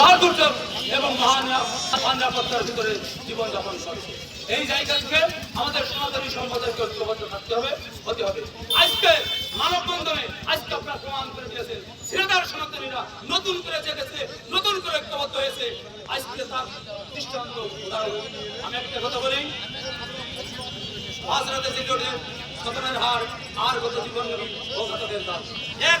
মহাদুর্যোগ এবং মহানিরাপত্তার ভিতরে জীবনযাপন করছে। এই জায়গা থেকে আমাদের সনাতনী সম্প্রদায়কে ঐক্যবদ্ধ থাকতে হবে, হতে হবে। আজকে মানববন্ধনে আজকে আপনারা প্রমাণ করে দিয়েছেন সিরাদার সনাতনীরা নতুন করে জেগেছে, নতুন করে ঐক্যবদ্ধ হয়েছে। আজকে তার দৃষ্টান্ত। আমি একটা কথা বলি হাজরাতে সিকিউরিটির সতনের হার আর গত জীবন ও গতদের দাম এক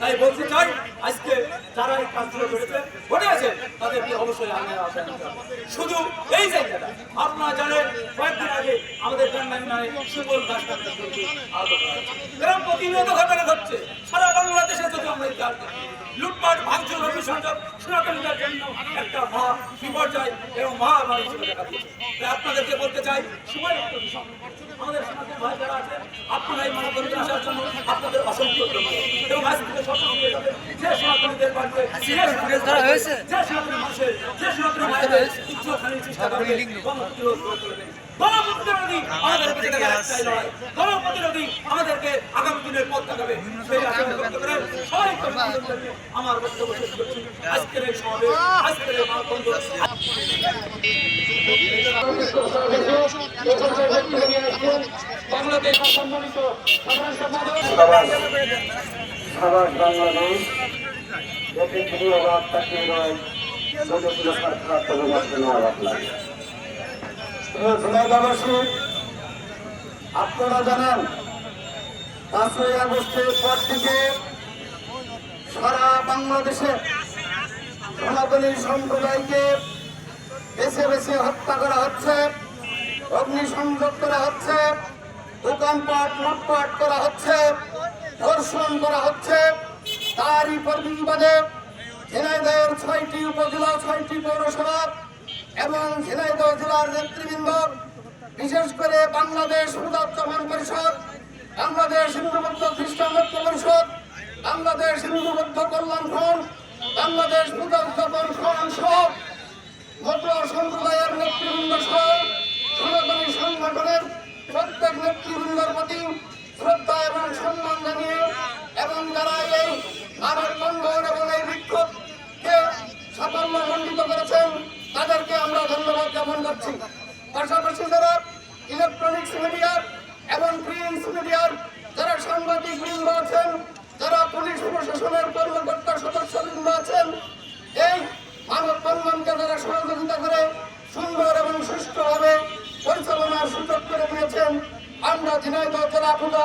তাই বলতে চাই, আজকে যারা এই কাজগুলো করেছে ঘটে আছে, তাদেরকে অবশ্যই আগে শুধু এই জায়গাটা, আপনারা জানেন, কয়েকদিন আগে সুবল দাস এরকম প্রতিনিয়ত ঘটনা ঘটছে। সারা বাংলাদেশে যদি আমরা ইতিহাস লুটপাট ভাঙচুর অভিসংযোগ সনাতনীদের জন্য একটা মহা বিপর্যয় এবং মহামারী হিসেবে দেখা দিয়েছে। আপনাদেরকে বলতে চাই সময় আমাদের সনাতন ভাই যারা আছে আপনারা এই মানববন্ধনে আসার জন্য আপনাদের অসংখ্য এবং আজ থেকে সচেতন হয়ে যাবে। যে সনাতনীদের বাড়িতে যে সনাতনী যে সনাতনী মানুষের যে সনাতনী ভাইদের ইচ্ছাখানির চেষ্টা করবে গণপ্রতিরোধ আমাদের বেঁচে একটাই লড়াই। গণপ্রতিরোধী আমাদেরকে আগামী দিনের পথ দেখাবে। সেই আশা ব্যক্ত করে সবাই আমার বক্তব্য শেষ করছি। আজকের এই সমাবেশ, আজকের এই বাংলাদেশ সম্মানিত সাধারণ বাংলাদেশ এতে প্রিয় বাপ তাকে নয় আপনারা জানেন, পাঁচই আগস্টের পর থেকে সারা বাংলাদেশে সনাতনী সম্প্রদায়কে বেছে বেছে হত্যা করা হচ্ছে, অগ্নিসংযোগ করা হচ্ছে দোকানপাট লুটপাট করা হচ্ছে, ধর্ষণ করা হচ্ছে। তারই প্রতিবাদে ছয়টি উপজেলা, ছয়টি পৌরসভা এবং ঝিনাইদহ জেলার নেতৃবৃন্দ, বিশেষ করে বাংলাদেশ উদাত্তমান পরিষদ, বাংলাদেশ হিন্দু বৌদ্ধ খ্রিস্টান পরিষদ, বাংলাদেশ হিন্দু বৌদ্ধ কল্যাণ ফ্রন্ট বাংলাদেশ উদাত্তমান ফ্রন্ট সহ মত সম্প্রদায়ের নেতৃবৃন্দ সহ সনাতনী সংগঠনের প্রত্যেক নেতৃবৃন্দের প্রতি শ্রদ্ধা এবং সম্মান জানিয়ে এবং যারা এই মানব বন্ধন এবং এই বিক্ষোভকে সাফল্য মণ্ডিত করেছেন তাদেরকে আমরা ধন্যবাদ জ্ঞাপন করছি। পাশাপাশি যারা ইলেকট্রনিক্স মিডিয়া এবং প্রিন্ট মিডিয়ার যারা সাংবাদিক বৃন্দ আছেন, যারা পুলিশ প্রশাসনের কর্মকর্তা সদস্যবৃন্দ আছেন, এই মানব বন্ধনকে যারা সহযোগিতা করে সুন্দর এবং সুষ্ঠুভাবে পরিচালনার সুযোগ করে দিয়েছেন, আমরা ঝিনাইদহ জেলা পূজা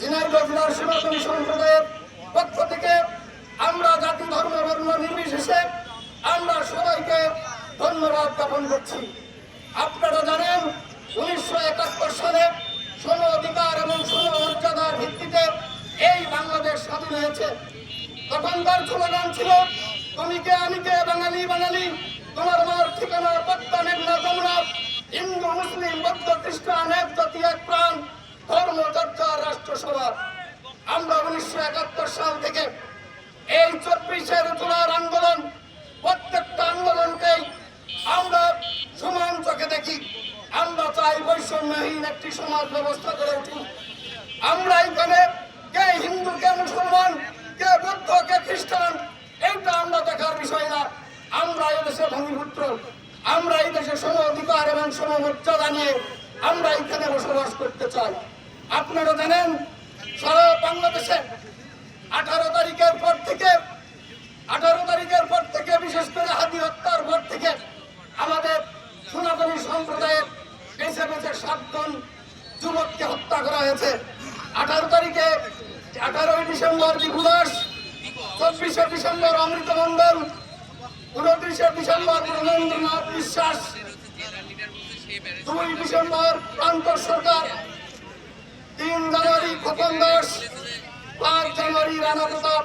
ঝিনাইদহ জেলার সনাতনী সম্প্রদায়ের পক্ষ থেকে আমরা জাতি, ধর্ম, বর্ণ নির্বিশেষে সবাইকে ধন্যবাদ জ্ঞাপন করছি। আপনারা জানেন, উনিশশো একাত্তর সালে সম অধিকার এবং সম মর্যাদার ভিত্তিতে এই বাংলাদেশ স্বাধীন হয়েছে। তখনকার স্লোগান ছিল, তুমি কে, আমি কে, বাঙালি বাঙালি? তোমার আমার ঠিকানা পদ্মা মেঘনা যমুনা হিন্দু, মুসলিম, বৌদ্ধ, খ্রিস্টান, এক জাতি, এক প্রাণ, ধর্ম, চর্চা, রাষ্ট্রসভা। আমরা উনিশশো একাত্তর সাল থেকে এই চব্বিশের জুলার আন্দোলন প্রত্যেকটা আন্দোলনকেই আমরা সমান চোখে দেখি। আমরা চাই বৈষম্যহীন একটি সমাজ ব্যবস্থা করে উঠি আমরা এখানে কে হিন্দু, কে মুসলমান, কে বৌদ্ধ, কে খ্রিস্টান, এইটা আমরা দেখার বিষয় না। আমরা এই দেশে ভূমিপুত্র। আমরা এই দেশে সম অধিকার এবং সম মর্যাদা নিয়ে আমরা এখানে বসবাস করতে চাই। আপনারা জানেন, সারা বাংলাদেশে আঠারো তারিখের পর থেকে আঠারো তারিখের পর থেকে, বিশেষ করে হাতি হত্যার পর থেকে আমাদের সনাতনী সম্প্রদায়ের বেছে বেছে সাতজন যুবককে হত্যা করা হয়েছে। আঠারো তারিখে আঠারোই ডিসেম্বর বিভু দাস, চব্বিশে ডিসেম্বর অমৃত মন্ডল উনত্রিশে ডিসেম্বর রবীন্দ্রনাথ বিশ্বাস, দুই ডিসেম্বর প্রান্ত সরকার, তিন জানুয়ারি খোকন দাস, পাঁচ জানুয়ারি রানা প্রতাপ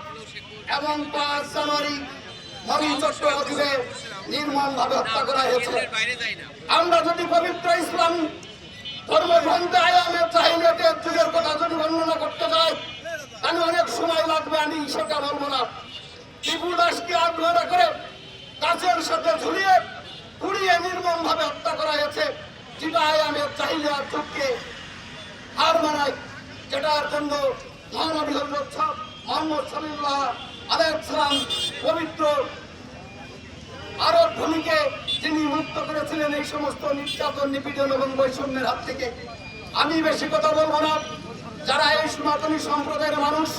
এবং পাঁচ জানুয়ারি মরি চট্টোপাধ্যায়কে নির্মম ভাবে হত্যা করা হয়েছে। আমরা যদি পবিত্র ইসলাম ধর্মগ্রন্থে আয়ামের চাহিদাতের যুগের কথা যদি বর্ণনা করতে যাই, তাহলে অনেক সময় লাগবে, আমি সেটা বলব না। টিপু দাসকে আগ্রহ করে কাছের সাথে ঝুলিয়ে পুড়িয়ে নির্মম ভাবে হত্যা করা হয়েছে, যেটা আয়ামের চাহিদা যুগকে হার মানায়, যেটার জন্য মহানবী সাহ- করেছিলেন এই সমস্ত নির্যাতন, নিপীড়ন এবং বৈষম্যের হাত থেকে। আমি বেশি কথা বলব না। যারা এই সনাতনী সম্প্রদায়ের মানুষ,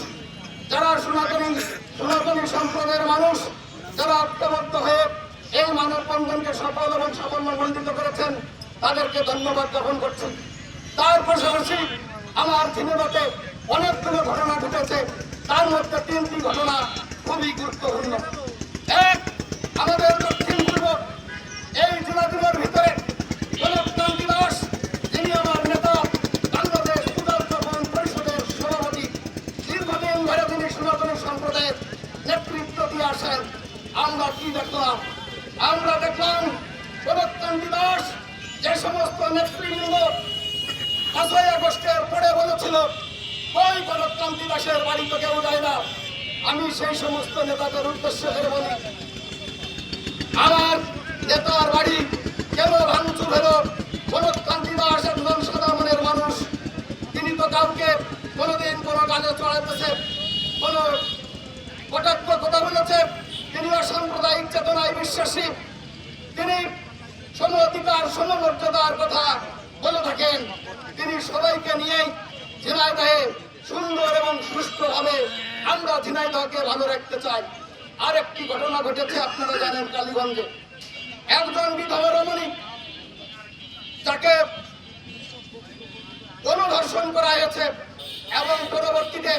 যারা সনাতনী সনাতনী সম্প্রদায়ের মানুষ, যারা ঐক্যবদ্ধ হয়ে এই মানববন্ধনকে সফল এবং সাফল্যমণ্ডিত করেছেন, তাদেরকে ধন্যবাদ জ্ঞাপন করছি। তার পাশাপাশি আমার সিনেমাতে অনেকগুলো ঘটনা ঘটেছে। তার মধ্যে তিনটি ঘটনা খুবই গুরুত্বপূর্ণ। এক, আমাদের দক্ষিণ পূর্ব, এই জেলাগুলোর ভিতরে দাস আমার নেতা পরিষদের দীর্ঘদিন ধরে সম্প্রদায়ের নেতৃত্ব আমরা কি দেখলাম? আমরা দেখলাম গণতন্ত্রী দাস যে সমস্ত নেতৃবৃন্দ আগস্টের পরে বলেছিল ওই গণতন্ত্রী দাসের বাড়িতে কেউ যায় না। আমি সেই সমস্ত নেতাদের উদ্দেশ্য করে বলি। আমার নেতার বাড়ি কেন ভাঙচুর হলো? গণতান্ত্রিক দাস একজন মনের মানুষ। তিনি তো কাউকে কোনোদিন কোনো গানে চড়াইতেছে, কোনো কটাক্ষ কথা বলেছে। তিনি অসাম্প্রদায়িক চেতনায় বিশ্বাসী। তিনি সম অধিকার সমমর্যাদার কথা বলে থাকেন। তিনি সবাইকে নিয়েই ঝিনাইদহে সুন্দর এবং সুষ্ঠুভাবে আমরা ঝিনাইদহকে ভালো রাখতে চাই। আর একটি ঘটনা ঘটেছে, আপনারা জানেন কালীগঞ্জে। একজন বিধবা রমণী তাকে গণধর্ষণ করা হয়েছে এবং পরবর্তীতে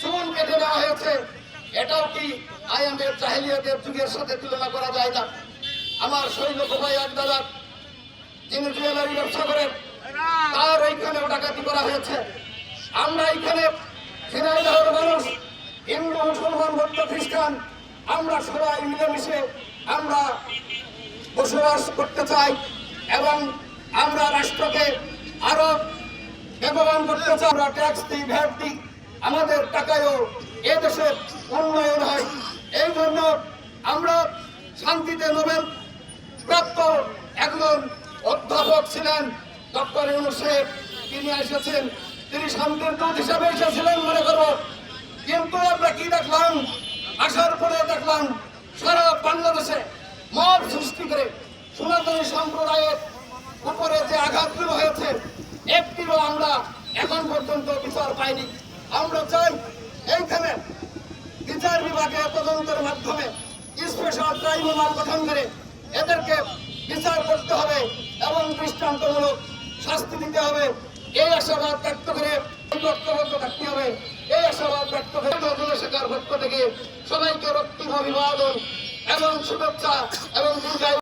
চুন কেটে নেওয়া হয়েছে। এটাও কি আইএমের জাহিলিয়াতের যুগের সাথে তুলনা করা যায় না। আমার সৈন্য ভাই এক দাদা যিনি জুয়েলারি ব্যবসা করেন, তার ওইখানেও ডাকাতি করা হয়েছে। আমরা খ্রিস্টান আমরা সবাই মিলেমিশে আমরা বসবাস করতে চাই এবং আমরা রাষ্ট্রকে আরও বেগবান করতে চাই। আমরা ট্যাক্স দিই ভ্যাট দিই, আমাদের টাকায়ও এ দেশের উন্নয়ন হয়। এই জন্য আমরা শান্তিতে নোবেল প্রাপ্ত একজন অধ্যাপক ছিলেন ডক্টর ইউনুসেফ তিনি এসেছেন, তিনি শান্তির দূত হিসাবে এসেছিলেন মনে করব কিন্তু আমরা কি দেখলাম? আসার পরে দেখলাম সারা বাংলাদেশে মব সৃষ্টি করে সনাতনী সম্প্রদায়ের উপরে যে আঘাতগুলো হয়েছে একটিও আমরা এখন পর্যন্ত বিচার পাইনি। আমরা চাই এইখানে বিচার বিভাগে তদন্তের মাধ্যমে স্পেশাল ট্রাইব্যুনাল গঠন করে এদেরকে বিচার করতে হবে এবং দৃষ্টান্তমূলক শাস্তি দিতে হবে। এই আশাবাদ ব্যক্ত করে ঐক্যবদ্ধ থাকতে হবে। এই আশাবাদ ব্যক্ত থেকে সবাইকে রক্তিম অভিবাদন এবং শুভেচ্ছা এবং দীর্ঘায়ু